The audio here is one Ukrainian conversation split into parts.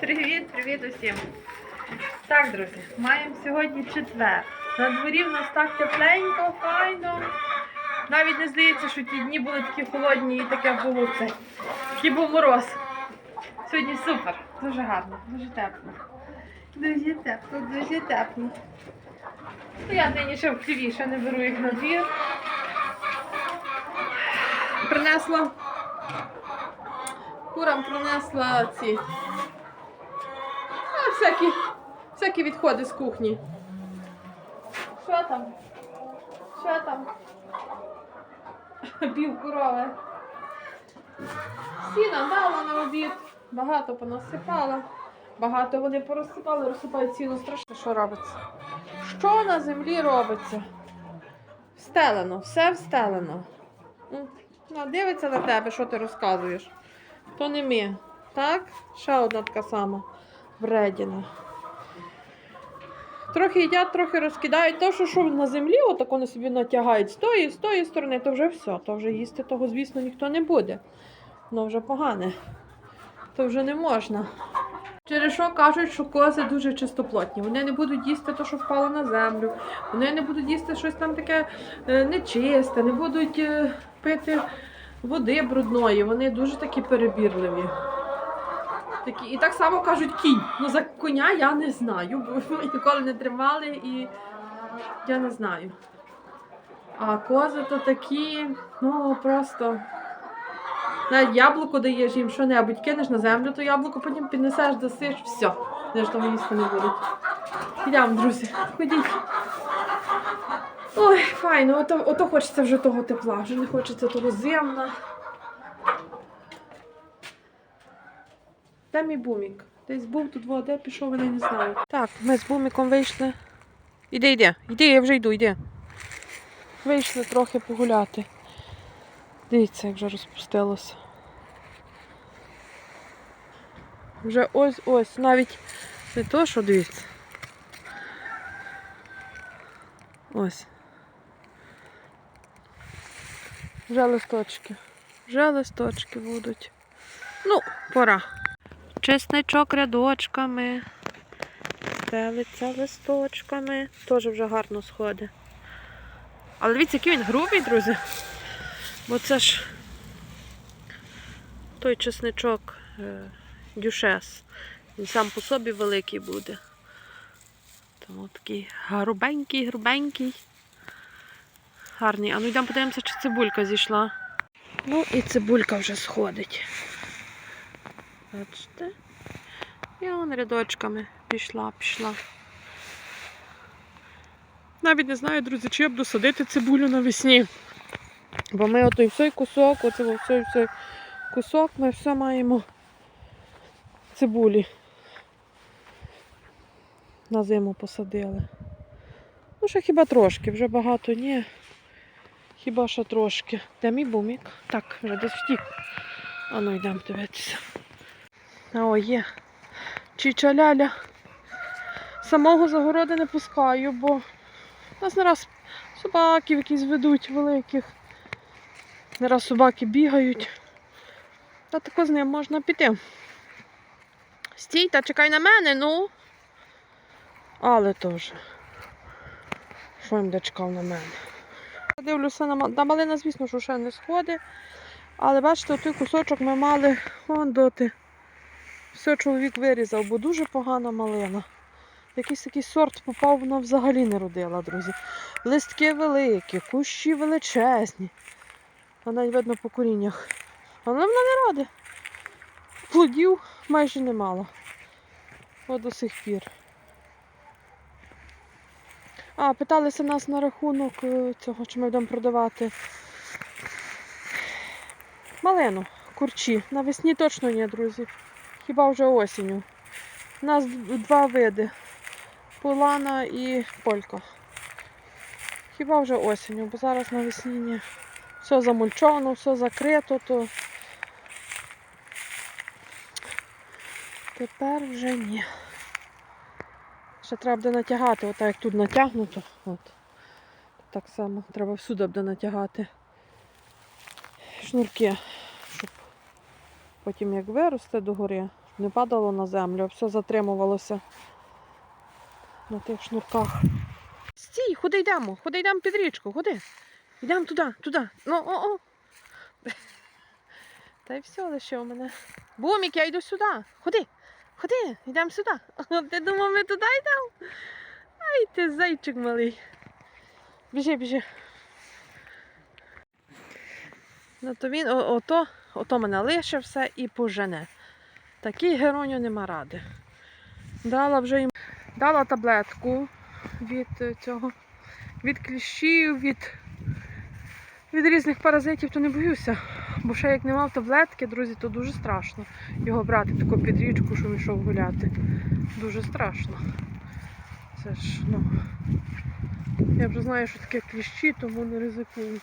Привіт усім! Так, друзі, маємо сьогодні четвер. На дворі в нас так тепленько, файно. Навіть не здається, що ті дні були такі холодні і таке було це. Такий був мороз. Сьогодні супер, дуже гарно, дуже тепло. Дуже тепло, дуже тепло. Ну, я нині ще в хліві, ще не беру їх на двір. Принесла. Курам принесла ці. Всякі, всякі відходи з кухні. Що там? Що там? Пів корови. Сіна дала на обід. Багато понасипала. Багато вони порозсипали, розсипають сіно страшно, що робиться. Що на землі робиться? Встелено, все встелено. Ну, дивиться на тебе, що ти розказуєш. То не ми. Так? Ще одна така сама вредіна. Трохи їдять, трохи розкидають. То, що, що на землі, отак вони собі натягають з тої, з тої сторони, то вже все. То вже їсти того, звісно, ніхто не буде. Воно вже погане. То вже не можна. Через що кажуть, що кози дуже чистоплотні. Вони не будуть їсти те, що впало на землю. Вони не будуть їсти щось там таке е, нечисте, не будуть е, пити води брудної. Вони дуже такі перебірливі. Такі, і так само кажуть кінь. Ну за коня я не знаю, бо ми ніколи не тримали і я не знаю. А кози то такі, ну просто. Навіть яблуко даєш їм що-небудь, кинеш на землю, то яблуко потім піднесеш, досиш, все. Вони ж того їсти не будуть. Йдемо, друзі, ходіть. Ой, файно, ото, ото хочеться вже того тепла, вже не хочеться того зимна. Де мій бумік? Десь був тут вода, де пішов, я не знаю. Так, ми з буміком вийшли. Іди, йди, йди, я вже йду, йди. Вийшли трохи погуляти. Дивіться, як вже розпустилося. Вже ось ось, навіть не то, що дивіться. Ось. Вже листочки. Вже листочки будуть. Ну, пора. Чесничок рядочками. Стелиться листочками. Теж вже гарно сходить. Але дивіться, який він грубий, друзі. Бо це ж той чесничок е, дюшес. Він сам по собі великий буде. Тому такий грубенький, грубенький. Гарний. А ну йдемо подивимося, чи цибулька зійшла. Ну і цибулька вже сходить. Бачите? І вон рядочками пішла, пішла. Навіть не знаю, друзі, чи я буду садити цибулю навесні. Бо ми отой всей кусок, оце всей, кусок, ми все маємо цибулі. На зиму посадили. Ну, ще хіба трошки, вже багато ні. Хіба що трошки. Де мій бумік? Так, вже десь втік. А ну йдемо дивитися. О, є. Чичаляля. Самого загороди не пускаю, бо нас не раз собаків якісь ведуть великих. Не раз собаки бігають. Та тако з ним можна піти. Стій та чекай на мене, ну. Але теж. Що він де чекав на мене? Дивлюся на, на малина, звісно, що ще не сходить. Але бачите, той кусочок ми мали вон доти. Все чоловік вирізав, бо дуже погана малина. Якийсь такий сорт попав, вона взагалі не родила, друзі. Листки великі, кущі величезні. А навіть видно по коріннях. Але вона не родить. Плодів майже немало. От до сих пір. А, питалися нас на рахунок е, цього, чи ми будемо продавати малину, курчі. Навесні точно ні, друзі. Хіба вже осінню. У нас два види. Полана і полька. Хіба вже осінню, бо зараз навесні ні. Все замульчовано, все закрито, то тепер вже ні. Ще треба буде натягати, отак як тут натягнуто. От. Так само треба всюди буде натягати шнурки, щоб потім як виросте догори, не падало на землю, а все затримувалося на тих шнурках. Стій, куди йдемо? Куди йдемо під річку? Куди? Йдемо туди, туди. Ну, о, о. Та й все лише у мене. Бумік, я йду сюди. Ходи, ходи, йдемо сюди. Ти думав, ми туди йдемо? Ай, ти зайчик малий. Біжи, біжи. Ну то він о- ото, ото мене лише все і пожене. Такий героню нема ради. Дала вже їм дала таблетку від е, цього, від кліщів, від, від різних паразитів, то не боюся. Бо ще як не мав таблетки, друзі, то дуже страшно його брати таку під річку, щоб йшов гуляти. Дуже страшно. Це ж, ну. Я вже знаю, що таке кліщі, тому не ризикую.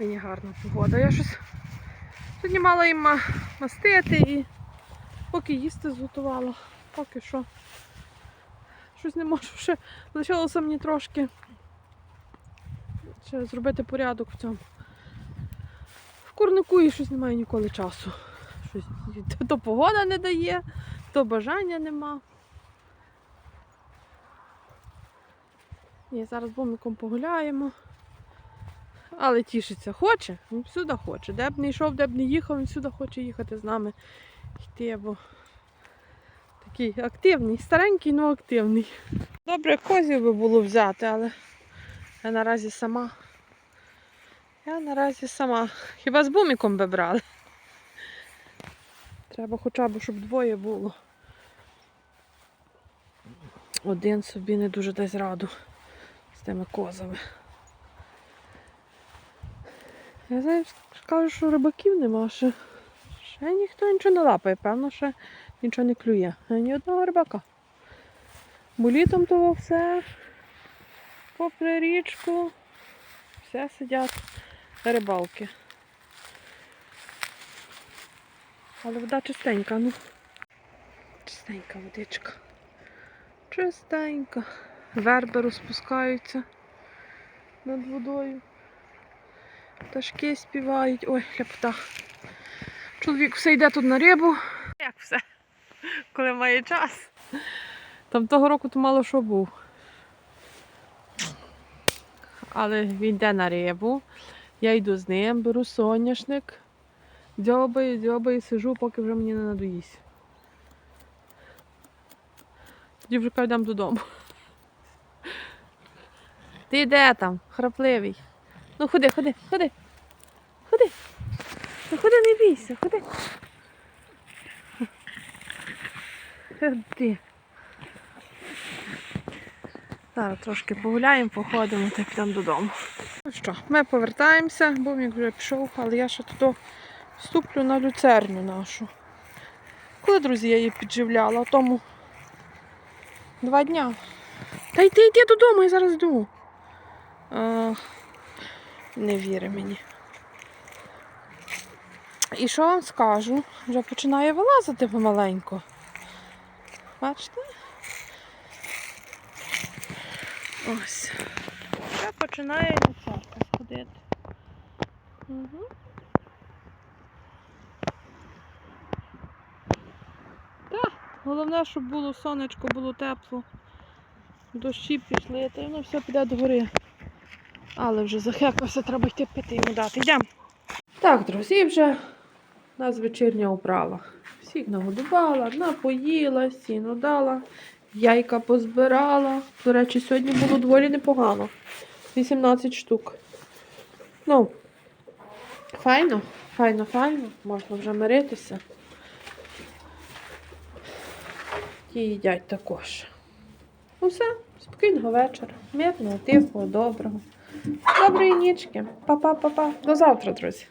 Мені гарна погода. Я щось сьогодні мала їм мастити і поки їсти зготувала. Поки що. Щось не можу ще. Лишилося мені трошки ще зробити порядок в цьому. В курнику і щось немає ніколи часу. Щось то, погода не дає, то бажання нема. Ні, зараз бомиком погуляємо. Але тішиться. Хоче, він всюди хоче. Де б не йшов, де б не їхав, він всюди хоче їхати з нами йти, бо такий активний, старенький, але активний. Добре, козів би було взяти, але я наразі сама. Я наразі сама. Хіба з буміком би брали? Треба хоча б, щоб двоє було. Один собі не дуже дасть раду з тими козами. Я знаю, кажу, що рибаків нема ще. Ще ніхто нічого не лапає, певно, ще нічого не клює. А Ні одного рибака. Бо літом того все попри річку, все сидять рибалки. Але вода чистенька, ну. Чистенька водичка. Чистенька. Верби розпускаються над водою. Пташки співають. Ой, ляпота. Чоловік все йде тут на рибу. Як все? Коли має час. Там того року то мало що був. Але він йде на рибу. Я йду з ним, беру соняшник, дзьобаю, дзьобаю, сижу, поки вже мені не надоїсть. Тоді вже йдемо додому. Ти де там, храпливий? Ну ходи, ходи, ходи. Ходи. Ну ходи, не бійся, ходи. Ходи. Зараз трошки погуляємо, походимо та підемо додому. Ну що, ми повертаємося, бумік вже пішов, але я ще туди ступлю на люцерню нашу. Коли, друзі, я її підживляла, тому два дня. Та йди, йди додому, я зараз йду. Не віри мені. І що вам скажу? Вже починає вилазити помаленьку. Бачите? Ось. Вже починає люцерка сходити. Угу. Так, головне, щоб було сонечко, було тепло. Дощі пішли, й воно все піде догори. Але вже захекався, треба йти пити йому дати. Йдемо. Так, друзі, вже у нас вечірня управа. Всіх нагодувала, напоїла, сіно дала, яйка позбирала. До речі, сьогодні було доволі непогано. 18 штук. Ну, файно, файно, файно. Можна вже миритися. Ті їдять також. Ну все, спокійного вечора. Мирного, тихого, доброго. Доброї нічки. Па-па-па-па. До завтра, друзі.